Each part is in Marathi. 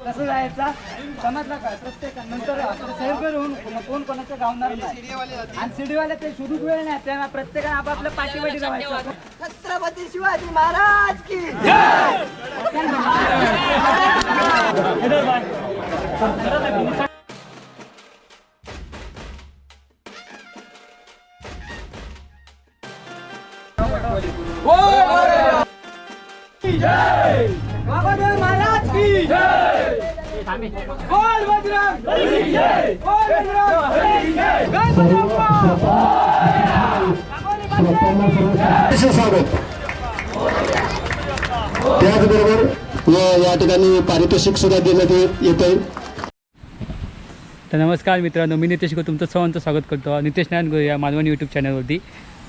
कसं जायचा? समजला काय प्रत्येक नंतर सेल्फर होऊन कोण कोणाचं गावणार नाही. आणि सीडीवाले ते शोधूच वेळ नाही त्यांना प्रत्येकाने आपापल्या पाठीवाडी राहायचं छत्रपती शिवाजी महाराज की बाबासाहेब महाराज की बोल बजरंग! बोल बजरंग! गणपती बाप्पा! अतिशय स्वागत त्याचबरोबर या या ठिकाणी पारितोषिक सुद्धा देण्यात येत आहे तर नमस्कार मित्रांनो मी नितेश गो तुमचं सर्वांचं स्वागत करतो. नितेश नारायण गो या मालवणी यूट्यूब चॅनलवरती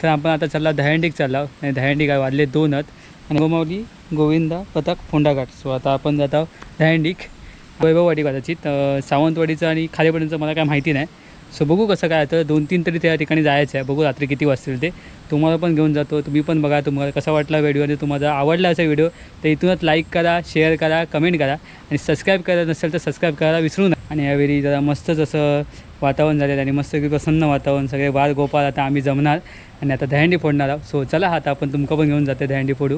तर आपण आता चालला दहंडीक चालला. आणि दहंडी काय वाजले दोनच. आणि गोमावली गोविंदा पथक फोंडाघाट. सो आता आपण जात आहोत दहंडीक वैभववाडी कदाचित. सावंतवाडीचं आणि खालीपर्यंतचं मला काय माहिती नाही. सो बघू कसं काय तर दोन तीन तरी त्या ठिकाणी जायचं आहे. बघू रात्री किती वाजतील ते. तुम्हाला पण घेऊन जातो. तुम्ही पण बघा तुम्हाला कसा वाटला व्हिडिओ आणि तुम्हाला आवडला असा व्हिडिओ तर इथूनच लाईक करा शेअर करा कमेंट करा. आणि सबस्क्राईब करायचं नसेल तर सबस्क्राईब करायला विसरू नका. आणि यावेळी जरा मस्तच असं वातावरण झालेलं आणि मस्त प्रसन्न वातावरण सगळे वाद गोपाल आता आम्ही जमणार आणि आता दहंडी फोडणार आहोत. सो चला आता आपण तुमका पण घेऊन जाते दहंडी फोडू.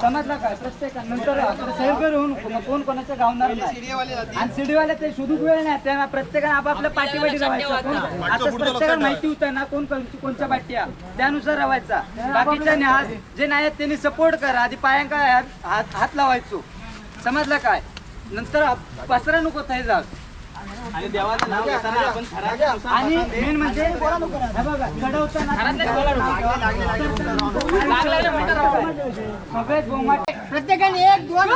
समजला काय प्रत्येक नंतर सेल्फर होऊन कोण कोणाचं गावणार नाही. आणि सीडीवाले ते शोधूच वेळ नाही त्यांना प्रत्येकाने आपापल्या पाठीवाडी राहायचं. कोण आता प्रत्येकाला माहिती होतं ना कोण कोणची- कोणच्या पाठी. त्यानुसार राहायचा. बाकीच्या न्याय जे नाही आहेत त्यांनी सपोर्ट करा. आधी पायांका हात हात लावायचो. समजलं काय? नंतर पसरा नको थाय जा आणि मेन म्हणजे हे बघा, चढवताना सगळेच गोमाटे प्रत्येकाने एक दोन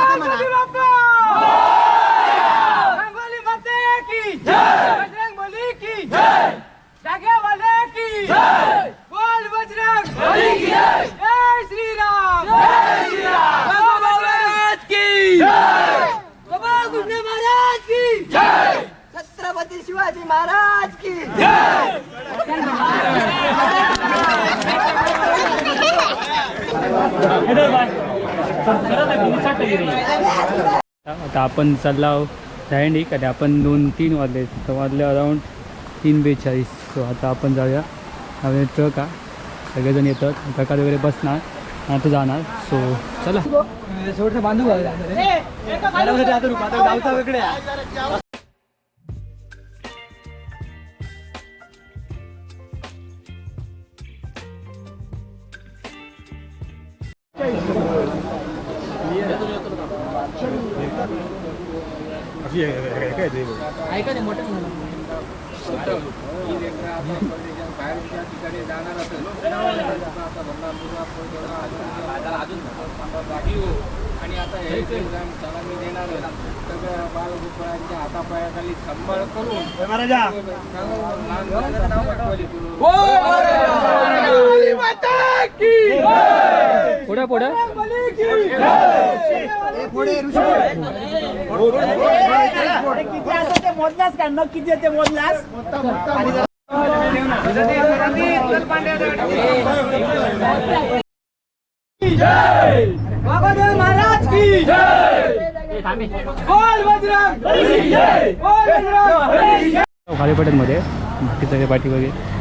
रंगोली माते की बजरंग बली की जागेवाले की बोल बजरंग बली की जय श्रीराम जय श्रीराम बाबा महाराज की बाबा गुंडे महाराज की छत्रपती शिवाजी महाराज की आता आपण चालला आहोत दहंडीक आणि आपण दोन तीन वाजले. तर वाजले अराऊंड तीन बेचाळीस. सो आता आपण जाऊया. नवीन ट्रक हा सगळेजण येतात ट्रकात वगैरे बसणार. आणि आता जाणार. सो चला. सोडतं बांधू गावचा मोठं बाहेरच्या ठिकाणी जाणार असेल आता आणि आता हे जे exam देणार सगळ्या बालगोपाळांच्या हातापायाखाली सांभाळ करून लहान पुढे पुढे. मोजलास का न किती ते मोजलास बाबादेव महाराज की बोल बजरंग खालीपट्यांमध्ये बाकी सगळे पाठी वगैरे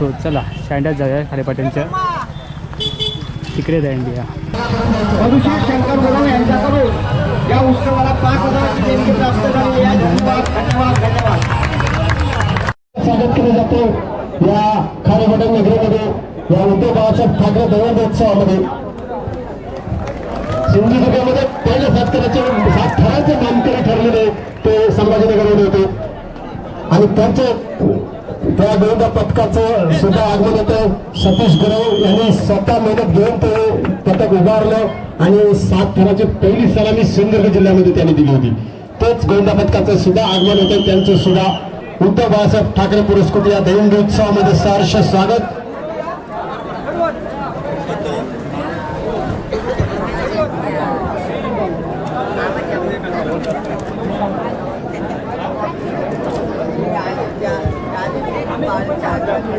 हो चला शांड्यात जाऊया खालीपाट्यांच्या तिकडे जाईन या अभिषेक शंकर गुरु यांच्याकडून या उत्सवाला पाच हजाराची देणगी प्राप्त झाली या धन्यवाद धन्यवाद धन्यवाद. स्वागत केलं जातं या खारेपाटण नगरीमध्ये या उद्धव बाळासाहेब ठाकरे दैवोत्सवामध्ये सिंधुदुर्गामध्ये पहिले सात करायचे सात थराचे मानकरी ठरलेले ते संभाजीनगरमध्ये होते. आणि त्यांचे त्या गोविंदा पथकाचं सुद्धा आगमन होतं. सतीश गुरव यांनी स्वतः मेहनत घेऊन ते पथक उभारलं आणि सात थराची पहिली सलामी सिंधुदुर्ग जिल्ह्यामध्ये त्यांनी दिली होती. तेच गोविंदा पथकाचं सुद्धा आगमन होतं. त्यांचं सुद्धा उद्धव बाळासाहेब ठाकरे पुरस्कृत या दहिंदी उत्सवामध्ये सहर्ष स्वागत. Allez,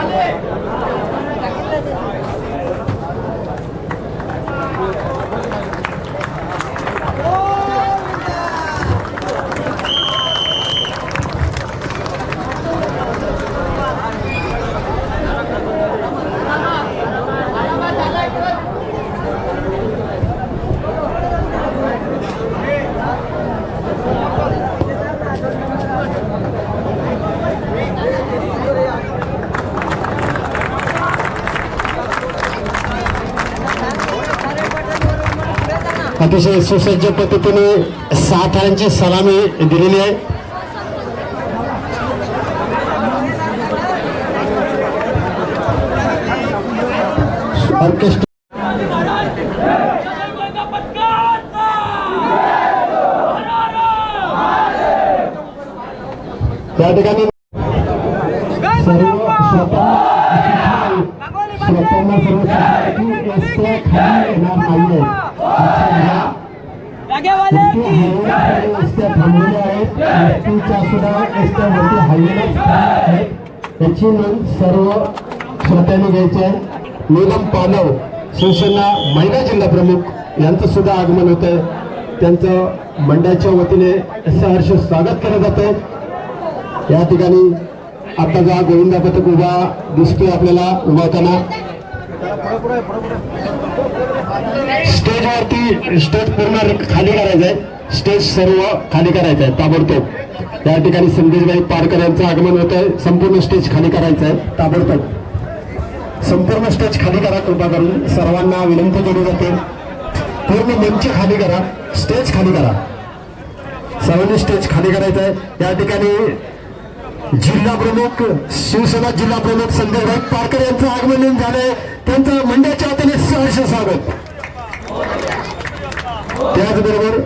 allez अतिशय सुसज्ज पद्धतीने साठांची सलामी दिलेली आहे. ऑर्केस्ट्रा त्या ठिकाणी याची नोंद सर्व श्रोत्यांनी घ्यायची आहे. नीलम पालव शिवसेना महिला जिल्हा प्रमुख यांचं सुद्धा आगमन होत आहे. त्यांचं मंडळाच्या वतीने सहर्ष स्वागत केलं जातं या ठिकाणी आता जा गोविंदा पथक उभा दिसतोय आपल्याला उभावताना स्टेजवरती स्टेज पूर्ण खाली करायचं आहे स्टेज सर्व खाली करायचं आहे ताबडतोब. या ठिकाणी संदेशभाई पारकर यांचं आगमन होत आहे संपूर्ण स्टेज खाली करायचं आहे ताबडतोब. संपूर्ण स्टेज खाली करा कृपा करून. सर्वांना विनंती केली जाते. पूर्ण मंच खाली करा स्टेज खाली करा. सर्वांनी स्टेज खाली करायचं आहे या ठिकाणी जिल्हा प्रमुख शिवसेना जिल्हा प्रमुख संदेशभाई पारकर यांचं आगमन झालंय. त्यांचं मंडळाच्या हाताने सहर्ष स्वागत. त्याचबरोबर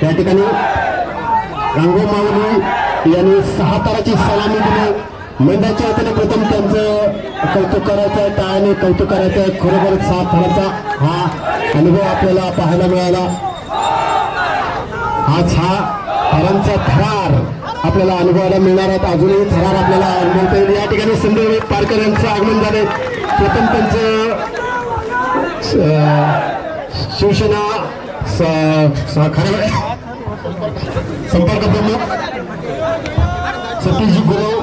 त्या ठिकाणी रांगो माऊली यांनी सहा ताराची सलामी दिली. मंडळाच्या वतीने प्रथम त्यांचं कौतुक करायचं आहे टाळाने कौतुक करायचं आहे खरोखर सहा ताराचा हा अनुभव आपल्याला पाहायला मिळाला. आज हा थरांचा थरार आपल्याला अनुभवायला मिळणार आहेत अजूनही थरार आपल्याला अनुभवता येईल. या ठिकाणी संजय पारकर यांचं आगमन झाले. प्रथम त्यांचं शिवसेना स- संपर्क प्रमुख सतीश गुरव.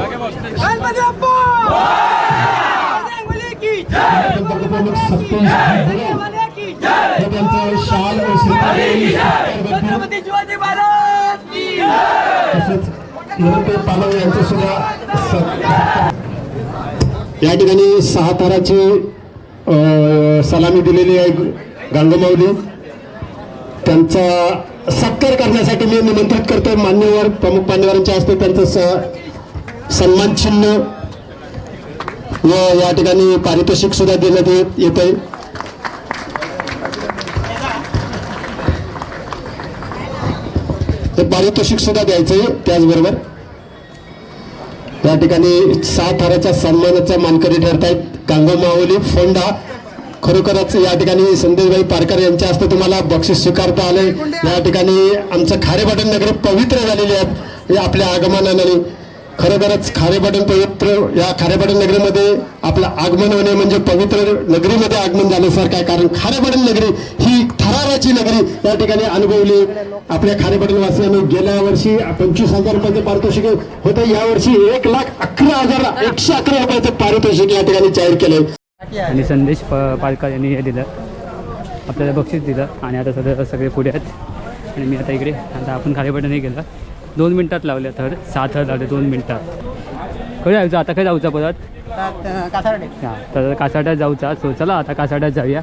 प्रमुख सतीश त्यांचं शाल तसेच पालव यांचं सुद्धा स- या ठिकाणी सहा ताराची सलामी दिलेली आहे गांगमावली त्यांचा सत्कार करण्यासाठी मी निमंत्रित करतोय. मान्यवर प्रमुख मान्यवरांच्या हस्ते त्यांचं स सन्मान चिन्ह व या ठिकाणी पारितोषिक सुद्धा देण्यात येत येत आहे ते पारितोषिक सुद्धा द्यायचंय त्याचबरोबर. या ठिकाणी सात हाराच्या सन्मानाचा मानकरी ठरत आहेत कांगो मावली फोंडा खरोखरच या ठिकाणी संदेशभाई पारकर यांच्या हस्ते तुम्हाला बक्षीस स्वीकारता आले. या ठिकाणी आमचं खारेपाटण नगर पवित्र झालेले आहेत. या आपल्या आगमनाने. खरोखरच खारेपाटण पवित्र या खारेपाटण नगरीमध्ये आपलं आगमन होणे म्हणजे पवित्र नगरीमध्ये आगमन झाल्यासारखं आहे. कारण खारेपाटण नगरी ही थराराची नगरी या ठिकाणी अनुभवली. आपल्या खारेपाटण वासियांनी गेल्या वर्षी पंचवीस हजार रुपयाचं पारितोषिक होतं. यावर्षी एक लाख अकरा हजार एकशे अकरा रुपयाचं पारितोषिक या ठिकाणी जाहीर केलं आणि संदेश प पालकर यांनी हे दिलं. आपल्याला बक्षीस दिलं आणि आता सध्या सगळे पुढे आहेत. आणि मी आता इकडे आता आपण खालीपटं नाही गेलं दोन मिनटात लावले थर सहा थर लावले दोन मिनटात. कधी जायचं आता काय जाऊचा परत? हां तर कासाट्यात जाऊचा. सो चला आता कासाट्यात जाऊया.